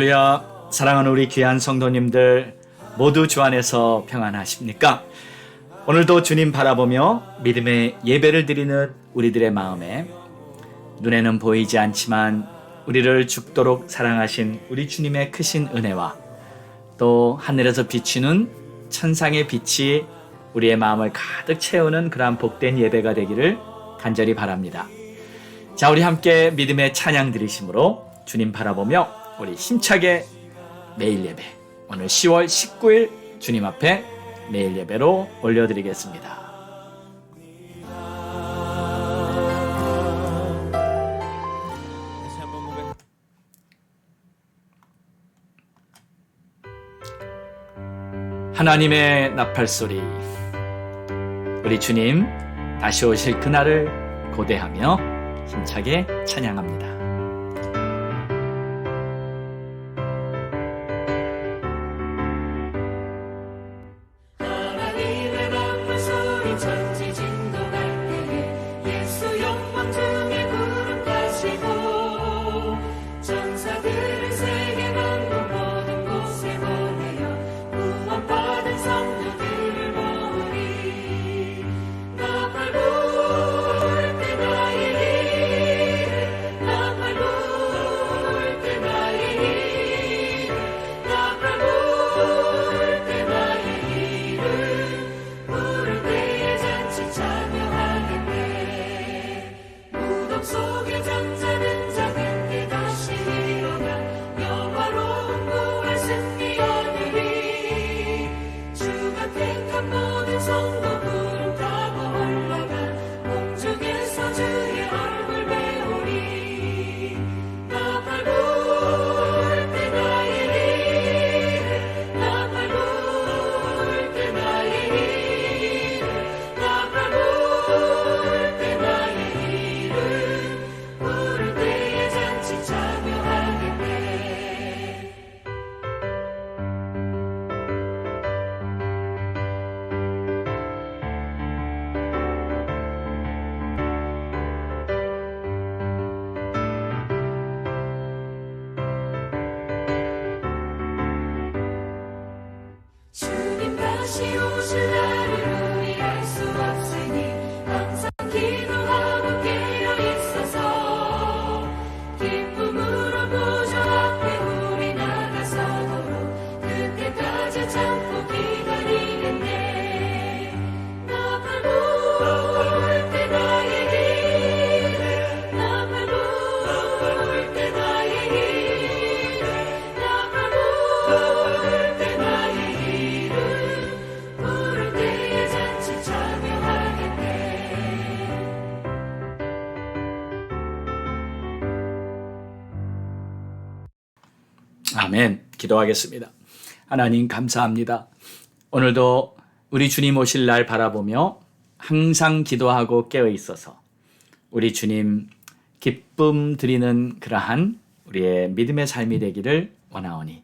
할렐루야. 사랑하는 우리 귀한 성도님들 모두 주 안에서 평안하십니까? 오늘도 주님 바라보며 믿음의 예배를 드리는 우리들의 마음에 눈에는 보이지 않지만 우리를 죽도록 사랑하신 우리 주님의 크신 은혜와 또 하늘에서 비치는 천상의 빛이 우리의 마음을 가득 채우는 그러한 복된 예배가 되기를 간절히 바랍니다. 자, 우리 함께 믿음의 찬양 드리심으로 주님 바라보며 우리 힘차게 매일 예배 오늘 10월 19일 주님 앞에 매일 예배로 올려드리겠습니다. 하나님의 나팔 소리 우리 주님 다시 오실 그날을 고대하며 힘차게 찬양합니다. 아멘. 기도하겠습니다. 하나님 감사합니다. 오늘도 우리 주님 오실 날 바라보며 항상 기도하고 깨어 있어서 우리 주님 기쁨 드리는 그러한 우리의 믿음의 삶이 되기를 원하오니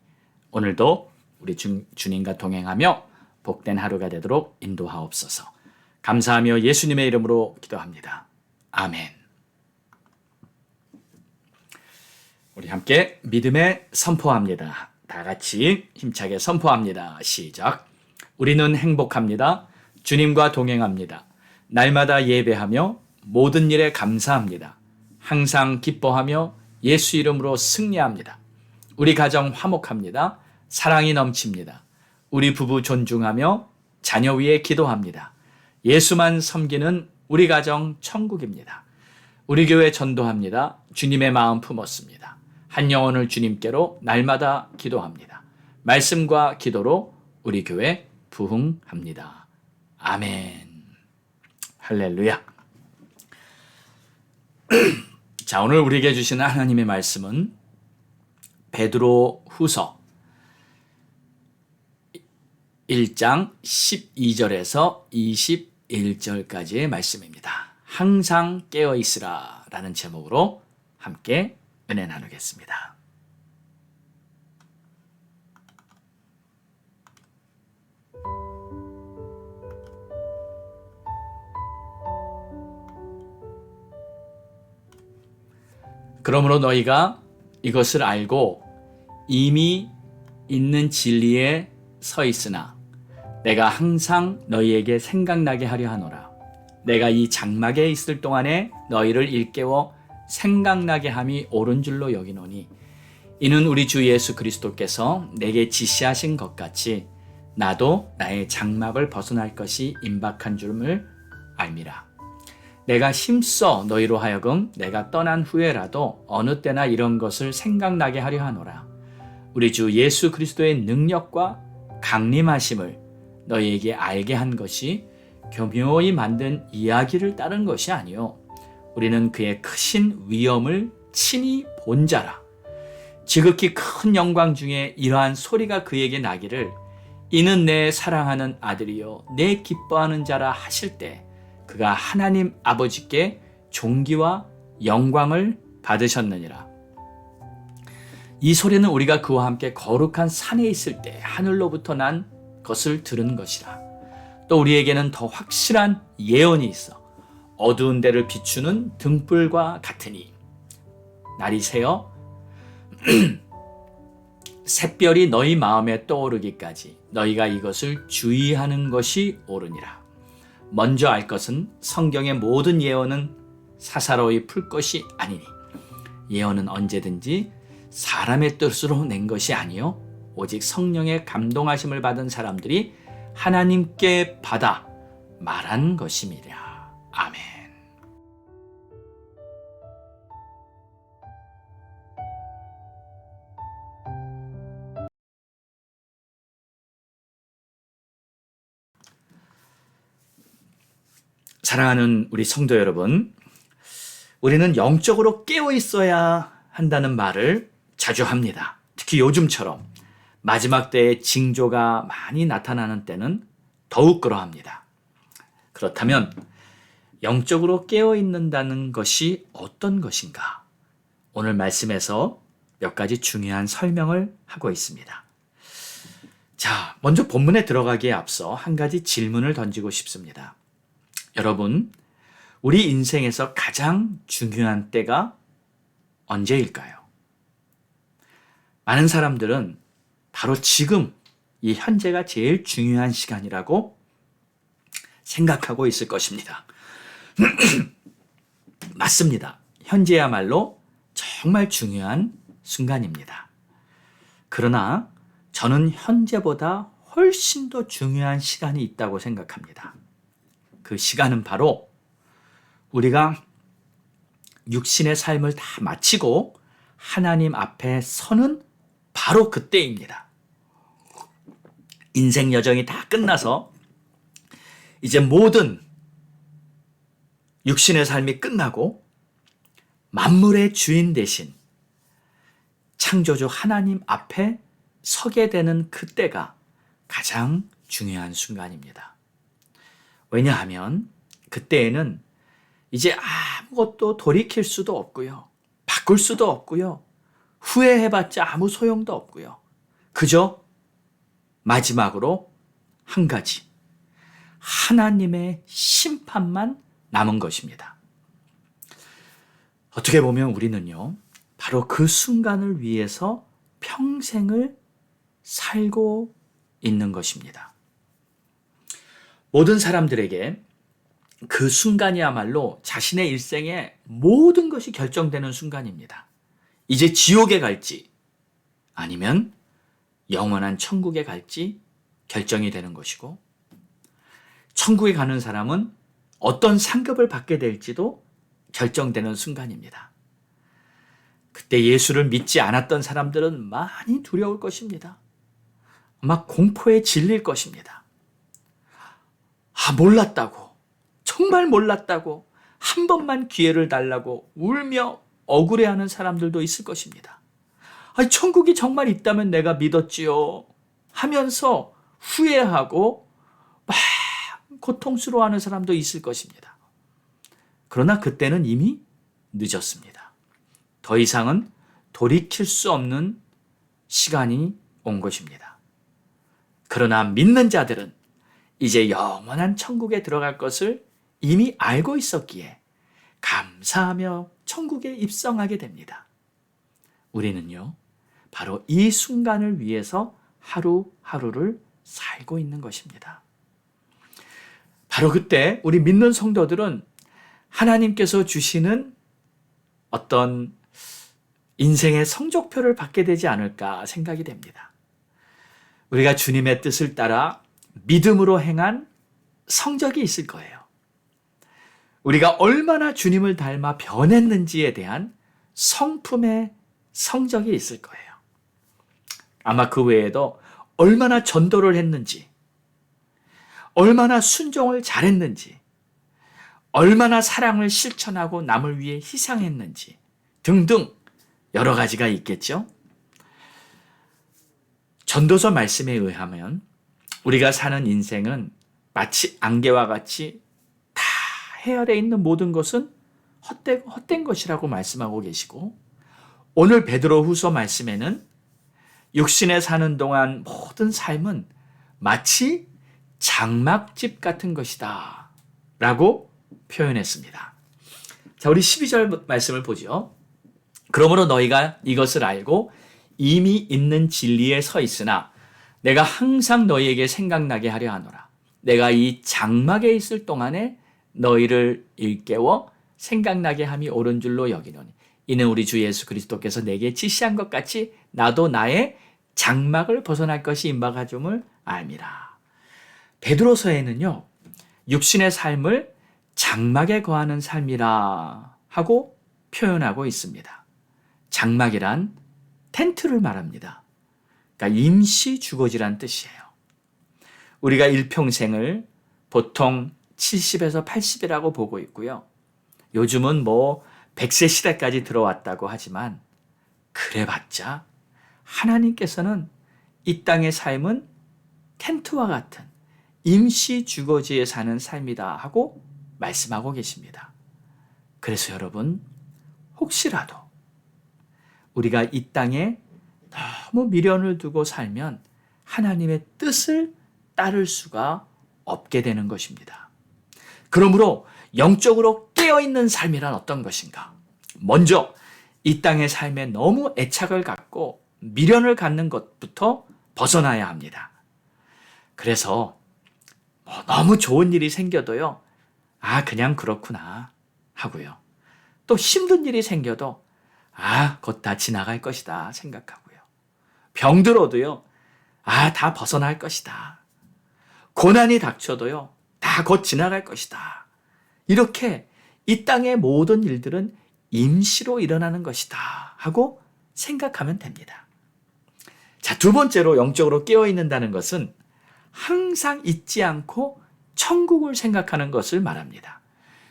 오늘도 우리 주, 주님과 동행하며 복된 하루가 되도록 인도하옵소서. 감사하며 예수님의 이름으로 기도합니다. 아멘. 우리 함께 믿음에 선포합니다. 다 같이 힘차게 선포합니다. 시작. 우리는 행복합니다. 주님과 동행합니다. 날마다 예배하며 모든 일에 감사합니다. 항상 기뻐하며 예수 이름으로 승리합니다. 우리 가정 화목합니다. 사랑이 넘칩니다. 우리 부부 존중하며 자녀 위에 기도합니다. 예수만 섬기는 우리 가정 천국입니다. 우리 교회 전도합니다. 주님의 마음 품었습니다. 한 영혼을 주님께로 날마다 기도합니다. 말씀과 기도로 우리 교회 부흥합니다. 아멘. 할렐루야. 자, 오늘 우리에게 주시는 하나님의 말씀은 베드로 후서 1장 12절에서 21절까지의 말씀입니다. 항상 깨어 있으라 라는 제목으로 함께 은혜 나누겠습니다. 그러므로 너희가 이것을 알고 이미 있는 진리에 서 있으나 내가 항상 너희에게 생각나게 하려 하노라. 내가 이 장막에 있을 동안에 너희를 일깨워 생각나게 함이 옳은 줄로 여기노니 이는 우리 주 예수 그리스도께서 내게 지시하신 것 같이 나도 나의 장막을 벗어날 것이 임박한 줄을 알미라. 내가 힘써 너희로 하여금 내가 떠난 후에라도 어느 때나 이런 것을 생각나게 하려 하노라. 우리 주 예수 그리스도의 능력과 강림하심을 너희에게 알게 한 것이 교묘히 만든 이야기를 따른 것이 아니요 우리는 그의 크신 위엄을 친히 본 자라. 지극히 큰 영광 중에 이러한 소리가 그에게 나기를 이는 내 사랑하는 아들이요 내 기뻐하는 자라 하실 때 그가 하나님 아버지께 존귀와 영광을 받으셨느니라. 이 소리는 우리가 그와 함께 거룩한 산에 있을 때 하늘로부터 난 것을 들은 것이라. 또 우리에게는 더 확실한 예언이 있어 어두운 데를 비추는 등불과 같으니 날이 새어 샛별이 너희 마음에 떠오르기까지 너희가 이것을 주의하는 것이 옳으니라. 먼저 알 것은 성경의 모든 예언은 사사로이 풀 것이 아니니 예언은 언제든지 사람의 뜻으로 낸 것이 아니요 오직 성령의 감동하심을 받은 사람들이 하나님께 받아 말한 것임이라. 아멘. 사랑하는 우리 성도 여러분, 우리는 영적으로 깨어 있어야 한다는 말을 자주 합니다. 특히 요즘처럼 마지막 때의 징조가 많이 나타나는 때는 더욱 그러합니다. 그렇다면 영적으로 깨어 있는다는 것이 어떤 것인가? 오늘 말씀에서 몇 가지 중요한 설명을 하고 있습니다. 자, 먼저 본문에 들어가기에 앞서 한 가지 질문을 던지고 싶습니다. 여러분, 우리 인생에서 가장 중요한 때가 언제일까요? 많은 사람들은 바로 지금 이 현재가 제일 중요한 시간이라고 생각하고 있을 것입니다. 맞습니다. 현재야말로 정말 중요한 순간입니다. 그러나 저는 현재보다 훨씬 더 중요한 시간이 있다고 생각합니다. 그 시간은 바로 우리가 육신의 삶을 다 마치고 하나님 앞에 서는 바로 그때입니다. 인생 여정이 다 끝나서 이제 모든 육신의 삶이 끝나고 만물의 주인 대신 창조주 하나님 앞에 서게 되는 그때가 가장 중요한 순간입니다. 왜냐하면 그때에는 이제 아무것도 돌이킬 수도 없고요. 바꿀 수도 없고요. 후회해봤자 아무 소용도 없고요. 그저 마지막으로 한 가지. 하나님의 심판만 남은 것입니다. 어떻게 보면 우리는요, 바로 그 순간을 위해서 평생을 살고 있는 것입니다. 모든 사람들에게 그 순간이야말로 자신의 일생의 모든 것이 결정되는 순간입니다. 이제 지옥에 갈지 아니면 영원한 천국에 갈지 결정이 되는 것이고 천국에 가는 사람은 어떤 상급을 받게 될지도 결정되는 순간입니다. 그때 예수를 믿지 않았던 사람들은 많이 두려울 것입니다. 아마 공포에 질릴 것입니다. 아, 몰랐다고. 정말 몰랐다고. 한 번만 기회를 달라고 울며 억울해하는 사람들도 있을 것입니다. 아니, 천국이 정말 있다면 내가 믿었지요. 하면서 후회하고 막 고통스러워하는 사람도 있을 것입니다. 그러나 그때는 이미 늦었습니다. 더 이상은 돌이킬 수 없는 시간이 온 것입니다. 그러나 믿는 자들은 이제 영원한 천국에 들어갈 것을 이미 알고 있었기에 감사하며 천국에 입성하게 됩니다. 우리는요, 바로 이 순간을 위해서 하루하루를 살고 있는 것입니다. 바로 그때 우리 믿는 성도들은 하나님께서 주시는 어떤 인생의 성적표를 받게 되지 않을까 생각이 됩니다. 우리가 주님의 뜻을 따라 믿음으로 행한 성적이 있을 거예요. 우리가 얼마나 주님을 닮아 변했는지에 대한 성품의 성적이 있을 거예요. 아마 그 외에도 얼마나 전도를 했는지, 얼마나 순종을 잘했는지, 얼마나 사랑을 실천하고 남을 위해 희생했는지 등등 여러 가지가 있겠죠. 전도서 말씀에 의하면 우리가 사는 인생은 마치 안개와 같이 다 해열에 있는 모든 것은 헛된, 헛된 것이라고 말씀하고 계시고 오늘 베드로 후서 말씀에는 육신에 사는 동안 모든 삶은 마치 장막집 같은 것이다 라고 표현했습니다. 자, 우리 12절 말씀을 보죠. 그러므로 너희가 이것을 알고 이미 있는 진리에 서 있으나 내가 항상 너희에게 생각나게 하려 하노라. 내가 이 장막에 있을 동안에 너희를 일깨워 생각나게 함이 옳은 줄로 여기노니 이는 우리 주 예수 그리스도께서 내게 지시한 것 같이 나도 나의 장막을 벗어날 것이 임박하줌을 알미라. 베드로서에는요. 육신의 삶을 장막에 거하는 삶이라 하고 표현하고 있습니다. 장막이란 텐트를 말합니다. 그러니까 임시 주거지란 뜻이에요. 우리가 일평생을 보통 70에서 80이라고 보고 있고요. 요즘은 뭐 100세 시대까지 들어왔다고 하지만 그래봤자 하나님께서는 이 땅의 삶은 텐트와 같은 임시 주거지에 사는 삶이다 하고 말씀하고 계십니다. 그래서 여러분 혹시라도 우리가 이 땅에 너무 미련을 두고 살면 하나님의 뜻을 따를 수가 없게 되는 것입니다. 그러므로 영적으로 깨어있는 삶이란 어떤 것인가? 먼저 이 땅의 삶에 너무 애착을 갖고 미련을 갖는 것부터 벗어나야 합니다. 그래서 뭐 너무 좋은 일이 생겨도요, 아, 그냥 그렇구나 하고요. 또 힘든 일이 생겨도 아, 곧 다 지나갈 것이다 생각하고요. 병들어도요, 아, 다 벗어날 것이다. 고난이 닥쳐도요, 다 곧 지나갈 것이다. 이렇게 이 땅의 모든 일들은 임시로 일어나는 것이다 하고 생각하면 됩니다. 자, 두 번째로 영적으로 깨어 있는다는 것은 항상 잊지 않고 천국을 생각하는 것을 말합니다.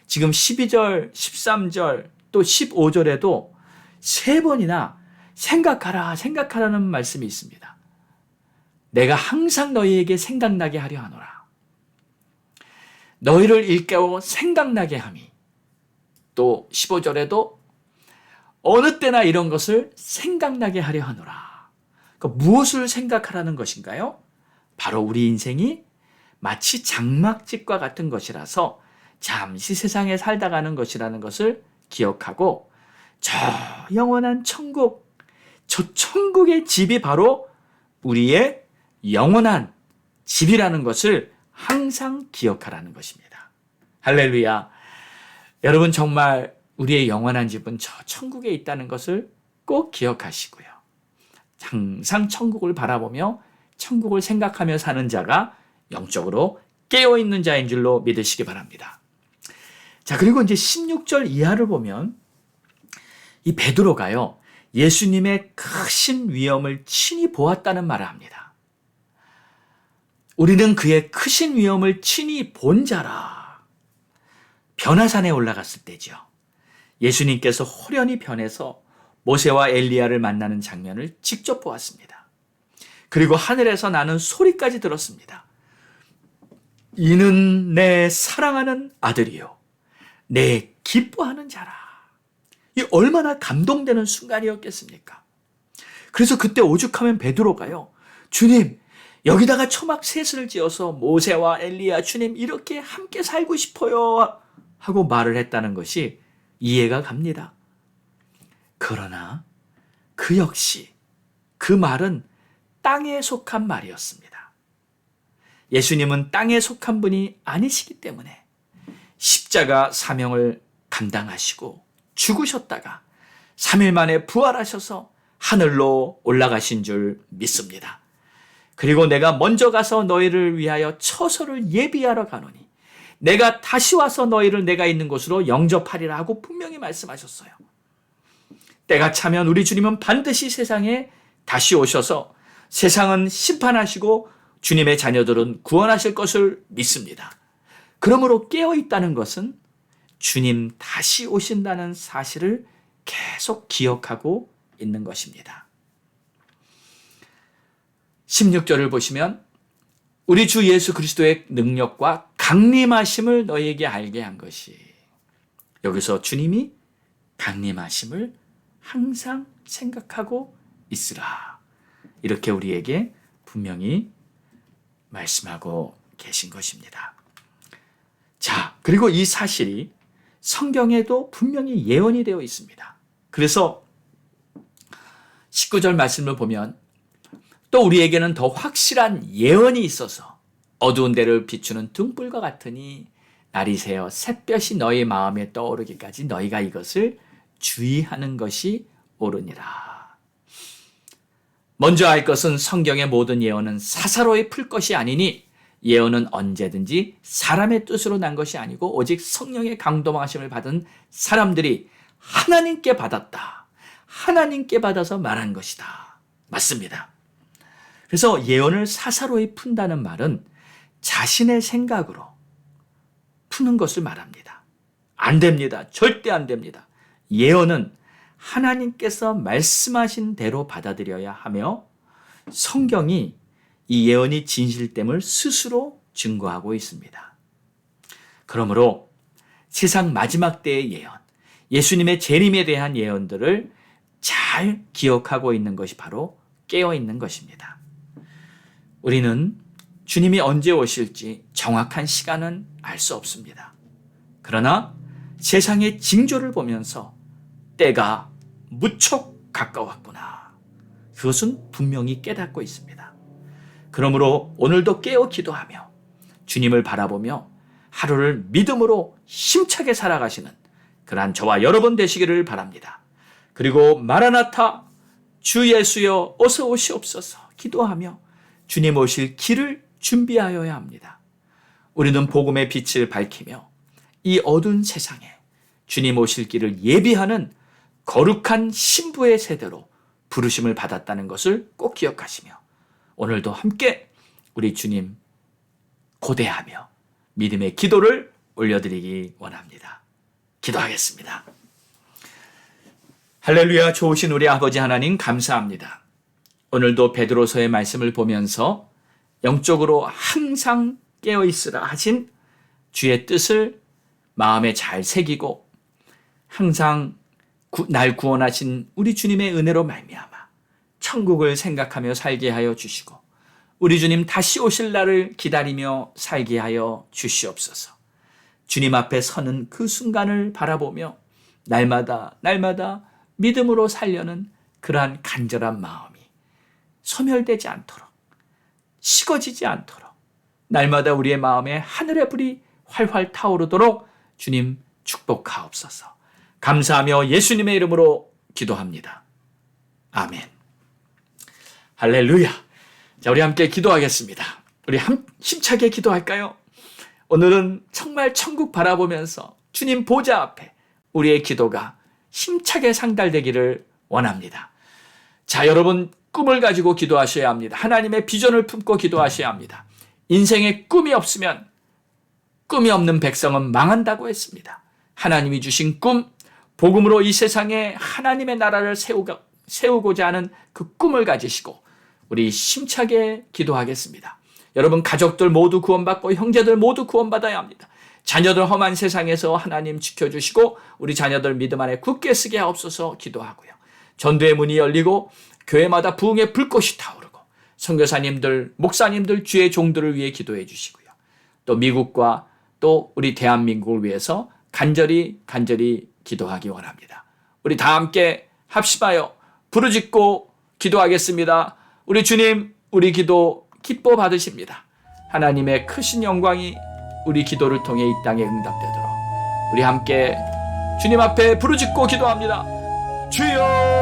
지금 12절, 13절, 또 15절에도 세 번이나 생각하라, 생각하라는 말씀이 있습니다. 내가 항상 너희에게 생각나게 하려 하노라. 너희를 일깨워 생각나게 함이. 또 15절에도 어느 때나 이런 것을 생각나게 하려 하노라. 그러니까 무엇을 생각하라는 것인가요? 바로 우리 인생이 마치 장막집과 같은 것이라서 잠시 세상에 살다 가는 것이라는 것을 기억하고 저 영원한 천국, 저 천국의 집이 바로 우리의 영원한 집이라는 것을 항상 기억하라는 것입니다. 할렐루야. 여러분 정말 우리의 영원한 집은 저 천국에 있다는 것을 꼭 기억하시고요. 항상 천국을 바라보며 천국을 생각하며 사는 자가 영적으로 깨어있는 자인 줄로 믿으시기 바랍니다. 자, 그리고 이제 16절 이하를 보면 이 베드로가요, 예수님의 크신 위엄을 친히 보았다는 말을 합니다. 우리는 그의 크신 위엄을 친히 본 자라. 변화산에 올라갔을 때죠. 예수님께서 호련히 변해서 모세와 엘리야를 만나는 장면을 직접 보았습니다. 그리고 하늘에서 나는 소리까지 들었습니다. 이는 내 사랑하는 아들이요. 내 기뻐하는 자라. 이 얼마나 감동되는 순간이었겠습니까? 그래서 그때 오죽하면 베드로가요. 주님, 여기다가 초막 셋을 지어서 모세와 엘리야 주님 이렇게 함께 살고 싶어요 하고 말을 했다는 것이 이해가 갑니다. 그러나 그 역시 그 말은 땅에 속한 말이었습니다. 예수님은 땅에 속한 분이 아니시기 때문에 십자가 사명을 감당하시고 죽으셨다가 3일 만에 부활하셔서 하늘로 올라가신 줄 믿습니다. 그리고 내가 먼저 가서 너희를 위하여 처소를 예비하러 가노니 내가 다시 와서 너희를 내가 있는 곳으로 영접하리라 하고 분명히 말씀하셨어요. 때가 차면 우리 주님은 반드시 세상에 다시 오셔서 세상은 심판하시고 주님의 자녀들은 구원하실 것을 믿습니다. 그러므로 깨어 있다는 것은 주님 다시 오신다는 사실을 계속 기억하고 있는 것입니다. 16절을 보시면 우리 주 예수 그리스도의 능력과 강림하심을 너희에게 알게 한 것이 여기서 주님이 강림하심을 항상 생각하고 있으라. 이렇게 우리에게 분명히 말씀하고 계신 것입니다. 자, 그리고 이 사실이 성경에도 분명히 예언이 되어 있습니다. 그래서 19절 말씀을 보면 또 우리에게는 더 확실한 예언이 있어서 어두운 데를 비추는 등불과 같으니 날이 새어 샛볕이 너희 마음에 떠오르기까지 너희가 이것을 주의하는 것이 옳으니라. 먼저 알 것은 성경의 모든 예언은 사사로이 풀 것이 아니니 예언은 언제든지 사람의 뜻으로 난 것이 아니고 오직 성령의 강도하심을 받은 사람들이 하나님께 받았다. 하나님께 받아서 말한 것이다. 맞습니다. 그래서 예언을 사사로이 푼다는 말은 자신의 생각으로 푸는 것을 말합니다. 안 됩니다. 절대 안 됩니다. 예언은 하나님께서 말씀하신 대로 받아들여야 하며 성경이 이 예언이 진실됨을 스스로 증거하고 있습니다. 그러므로 세상 마지막 때의 예언, 예수님의 재림에 대한 예언들을 잘 기억하고 있는 것이 바로 깨어 있는 것입니다. 우리는 주님이 언제 오실지 정확한 시간은 알 수 없습니다. 그러나 세상의 징조를 보면서 때가 무척 가까웠구나. 그것은 분명히 깨닫고 있습니다. 그러므로 오늘도 깨어 기도하며 주님을 바라보며 하루를 믿음으로 힘차게 살아가시는 그러한 저와 여러분 되시기를 바랍니다. 그리고 마라나타 주 예수여 어서 오시옵소서 기도하며 주님 오실 길을 준비하여야 합니다. 우리는 복음의 빛을 밝히며 이 어두운 세상에 주님 오실 길을 예비하는 거룩한 신부의 세대로 부르심을 받았다는 것을 꼭 기억하시며 오늘도 함께 우리 주님 고대하며 믿음의 기도를 올려드리기 원합니다. 기도하겠습니다. 할렐루야 좋으신 우리 아버지 하나님 감사합니다. 오늘도 베드로서의 말씀을 보면서 영적으로 항상 깨어 있으라 하신 주의 뜻을 마음에 잘 새기고 항상 구, 날 구원하신 우리 주님의 은혜로 말미암아 천국을 생각하며 살게 하여 주시고 우리 주님 다시 오실 날을 기다리며 살게 하여 주시옵소서. 주님 앞에 서는 그 순간을 바라보며 날마다 날마다 믿음으로 살려는 그러한 간절한 마음이 소멸되지 않도록 식어지지 않도록 날마다 우리의 마음에 하늘의 불이 활활 타오르도록 주님 축복하옵소서. 감사하며 예수님의 이름으로 기도합니다. 아멘. 할렐루야. 자, 우리 함께 기도하겠습니다. 우리 함, 힘차게 기도할까요? 오늘은 정말 천국 바라보면서 주님 보좌 앞에 우리의 기도가 힘차게 상달되기를 원합니다. 자, 여러분 꿈을 가지고 기도하셔야 합니다. 하나님의 비전을 품고 기도하셔야 합니다. 인생에 꿈이 없으면 꿈이 없는 백성은 망한다고 했습니다. 하나님이 주신 꿈, 복음으로 이 세상에 하나님의 나라를 세우고, 세우고자 하는 그 꿈을 가지시고 우리 심차게 기도하겠습니다. 여러분 가족들 모두 구원받고 형제들 모두 구원받아야 합니다. 자녀들 험한 세상에서 하나님 지켜주시고 우리 자녀들 믿음 안에 굳게 쓰게 하옵소서 기도하고요. 전도의 문이 열리고 교회마다 부흥의 불꽃이 타오르고 선교사님들, 목사님들, 주의 종들을 위해 기도해 주시고요. 또 미국과 또 우리 대한민국을 위해서 간절히 간절히 기도하기 원합니다. 우리 다 함께 합심하여 부르짖고 기도하겠습니다. 우리 주님, 우리 기도 기뻐 받으십니다. 하나님의 크신 영광이 우리 기도를 통해 이 땅에 응답되도록 우리 함께 주님 앞에 부르짖고 기도합니다. 주여!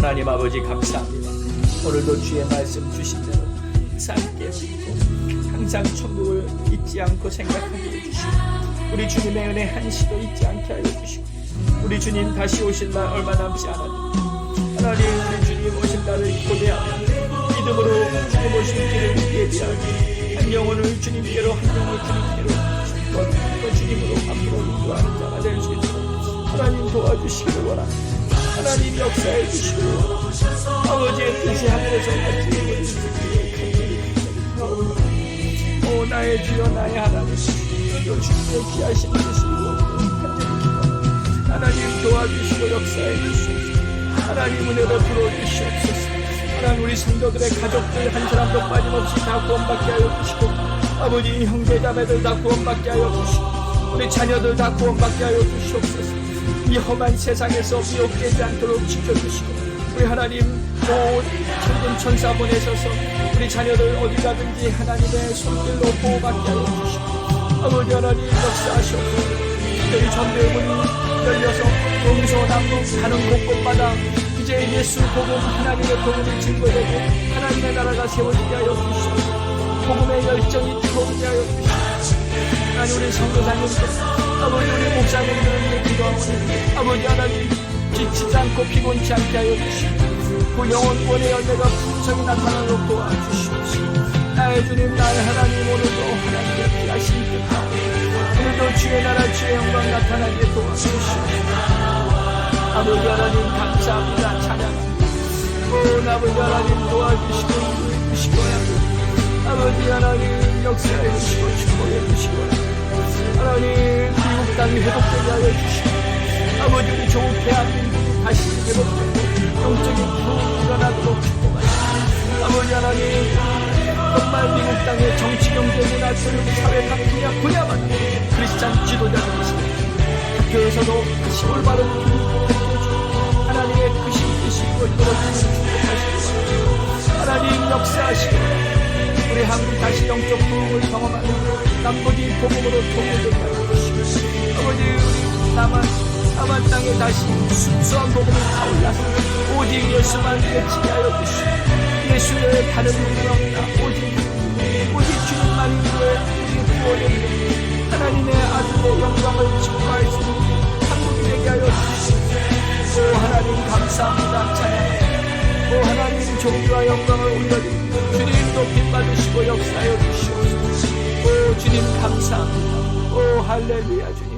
하나님 아버지 감사합니다. 오늘도 주의 말씀 주신 대로 항상 깨우치고 항상 천국을 잊지 않고 생각하게 해주시고 우리 주님의 은혜 한시도 잊지 않게 하여 주시고 우리 주님 다시 오실 날 얼마 남지 않았는데 하나님 우리 주님 오실 날을 고대하며 믿음으로 주님 오실 길을 예비하고 한 영혼을 주님께로 한 영혼을 주님께로 또 주님으로 앞으로 인도하는 자가 될 수 있도록 하나님 도와주시기를 원합니다. 하나님 역사해 주시고 아버지의 뜻이 하늘에서 같이 이루어지기를 간절히 오 나의 주여 나의 하나님 또 주님의 귀하신 기도합니다 하나님 도와주시고 역사해 주시옵소서. 하나님 은혜로 들어주시옵소서. 하나님 우리 성도들의 가족들 한 사람도 빠짐없이 다 구원받게 하여 주시고 아버지 형제 자매들 다 구원받게 하여 주시고 우리 자녀들 다 구원받게 하여 주시옵소서 이 험한 세상에서 미혹되지 않도록 지켜주시고 우리 하나님 온 천군 천사 보내셔서 우리 자녀들 어디 가든지 하나님의 손길로 보호받게 하여 주시고 아버지 하나님 역사하시옵소서 특별히 전도의 문이 열려서 동서남북 가는 곳곳마다 이제 예수 복음 하나님의 복음이 증거되고 하나님의 나라가 세워지게 하여 주시옵소서. 복음의 열정이 들어오게 하여 주시옵소서. 하나님 우리 성도사님들 아버지 우리 목사님들을 위해 기도하오니 아버지 하나님 지치지 않고 피곤치 않게 하여 주시고 그 영혼권의 열매가 풍성히 나타나도록 도와주시옵소서. 나의 주님 나의 하나님 오늘도 하나님의 귀하신 뜻하오 오늘도 주의 나라 주의 영광 나타나게 도와주시옵소서. 아버지 하나님 감사합니다. 찬양합니다. 오 아버지 하나님 도와주시고 인도해 주시고 아버지 하나님 역사해 주시고 축복해 주시고 하나님 땅이 회복되게 하여 주시고 아버지 우리 좋은 대한민국이 다시 회복되고 영적인 부흥이 일어나도록 축복하시고 아버지 하나님 정말 미국 땅의 정치 경제 문화 교육 사회 각 분야 분야마다 크리스찬 지도자들이 학교에서도 다시 올바른 교육을 가르쳐주고 하나님의 크신 뜻이 이루어지도록 축복하시고 하나님 역사하시고 우리 한국 다시 영적 부흥을 경험하는 남부지 복음으로 통일되게 주시고 아버지 우리 남한 남한 땅에 다시 순수한 복음이 타올라서 오직 예수만 외치게 하여 주시고 예수 외에 다른 이름이 없다 오직 오직 주님만이 우리의 구원의 하나님의 아들의 영광을 증거할 수 있는 한국이 되게 하여 주시고 오 하나님 감사합니다. 찬양합니다 오 하나님 종교와 영광을 올려드리고 주님 높임 받으시고 역사하여 주시옵소서. 오 주님 감사합니다. 오 할렐루야 주님